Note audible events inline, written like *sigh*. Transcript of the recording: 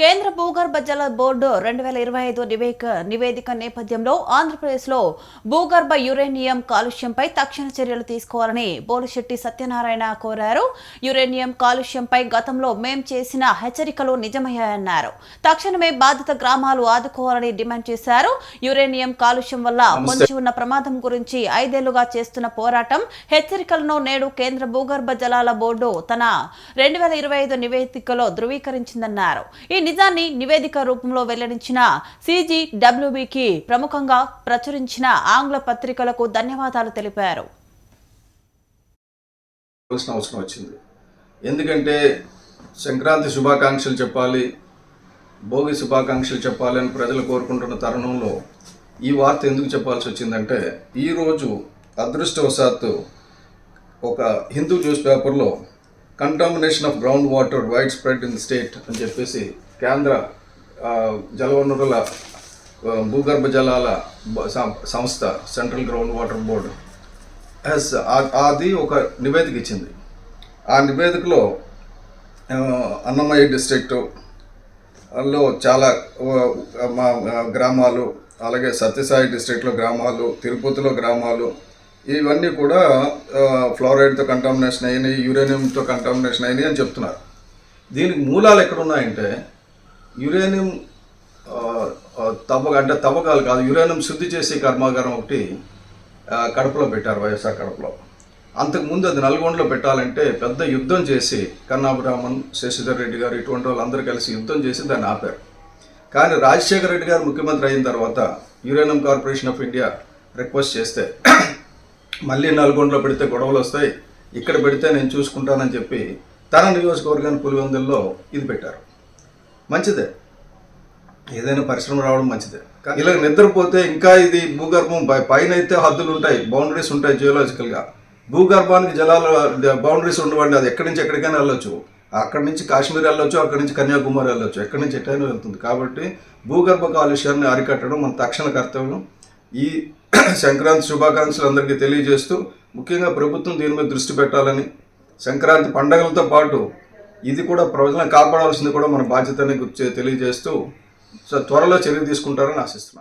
కేంద్ర భూగర్భ జల బోర్డు రెండు వేల ఇరవై ఐదు నివేదిక నివేదిక నేపథ్యంలో ఆంధ్రప్రదేశ్లో భూగర్భ యురేనియం కాలుష్యంపై తక్షణ చర్యలు తీసుకోవాలని బోలిశెట్టి సత్యనారాయణ కోరారు. యురేనియం కాలుష్యంపై గతంలో మేం చేసిన హెచ్చరికలు నిజమయ్యాయన్నారు. తక్షణమే బాధిత గ్రామాలు ఆదుకోవాలని డిమాండ్ చేశారు. యురేనియం కాలుష్యం వల్ల పొంచి ఉన్న ప్రమాదం గురించి ఐదేళ్ళుగా చేస్తున్న పోరాటం హెచ్చరికలను నేడు కేంద్ర భూగర్భ జలాల బోర్డు తన రెండు వేల ఇరవై ఐదు నివేదికలో ధృవీకరించిందన్నారు. ఈ నిజాన్ని నివేదిక రూపంలో వెల్లడించిన సిజిడబ్ల్యూబికి ప్రముఖంగా ప్రచురించిన ఆంగ్ల పత్రికలకు ధన్యవాదాలు తెలిపారు. అవసరం వచ్చింది. ఎందుకంటే సంక్రాంతి శుభాకాంక్షలు చెప్పాలి భోగి శుభాకాంక్షలు చెప్పాలని ప్రజలు కోరుకుంటున్న తరుణంలో ఈ వార్త ఎందుకు చెప్పాల్సి వచ్చిందంటే ఈరోజు అదృష్టవశాత్తు ఒక హిందూ న్యూస్ పేపర్లో contamination of ground water wide spread in state అని చెప్పేసి కేంద్ర జలవనరుల భూగర్భ జలాల సంస్థ central ground water board yes అది ఒక నివేదిక ఇచ్చింది. ఆ నివేదికలో అన్నమయ్య డిస్ట్రిక్టు లో చాలా మా గ్రామాలు అలాగే సత్యసాయి డిస్ట్రిక్ట్లో గ్రామాలు తిరుపతిలో గ్రామాలు ఇవన్నీ కూడా ఫ్లోరైడ్తో కంటామినేషన్ అయినాయి యురేనియంతో కంటామినేషన్ అయినాయి అని చెప్తున్నారు. దీనికి మూలాలు ఎక్కడున్నాయంటే యురేనియం ఆ, తవ్వక అంటే తవ్వకాలు కాదు యురేనియం శుద్ధి చేసే కర్మాగారం ఒకటి కడపలో పెట్టారు వైఎస్ఆర్ కడపలో. అంతకుముందు అది నల్గొండలో పెట్టాలంటే పెద్ద యుద్ధం చేసి కన్నాభిరామన్ శశిధర్ రెడ్డి గారు ఇటువంటి వాళ్ళందరూ కలిసి యుద్ధం చేసి దాన్ని ఆపారు. కానీ రాజశేఖర రెడ్డి గారు ముఖ్యమంత్రి అయిన తర్వాత uranium corporation of India request చేస్తే మళ్ళీ నల్గొండలో పెడితే గొడవలు వస్తాయి ఇక్కడ పెడితే నేను చూసుకుంటానని చెప్పి తన నియోజకవర్గాన్ని పులివెందుల్లో ఇది పెట్టారు. మంచిదే. ఏదైనా పరిశ్రమ రావడం మంచిదే. కానీ ఇలా నిద్రపోతే ఇంకా ఇది భూగర్భం పైన అయితే హద్దులు ఉంటాయి బౌండరీస్ ఉంటాయి జియోలాజికల్గా భూగర్భానికి జలాలు బౌండరీస్ ఉండవండి అది ఎక్కడి నుంచి ఎక్కడికైనా వెళ్ళొచ్చు. అక్కడి నుంచి కాశ్మీర్ వెళ్ళొచ్చు అక్కడి నుంచి కన్యాకుమారి వెళ్ళొచ్చు ఎక్కడి నుంచి ఎట్టైనా వెళ్తుంది. కాబట్టి భూగర్భ కాలుష్యాన్ని అరికట్టడం మన తక్షణ కర్తవ్యం. ఈ *clears throat* సంక్రాంతి శుభాకాంక్షలు అందరికీ తెలియజేస్తూ ముఖ్యంగా ప్రభుత్వం దీని మీద దృష్టి పెట్టాలని సంక్రాంతి పండగలతో పాటు ఇది కూడా ప్రజలను కాపాడాల్సింది కూడా మన బాధ్యతని గుర్తు తెలియజేస్తూ సో త్వరలో చర్య తీసుకుంటారని ఆశిస్తున్నాను.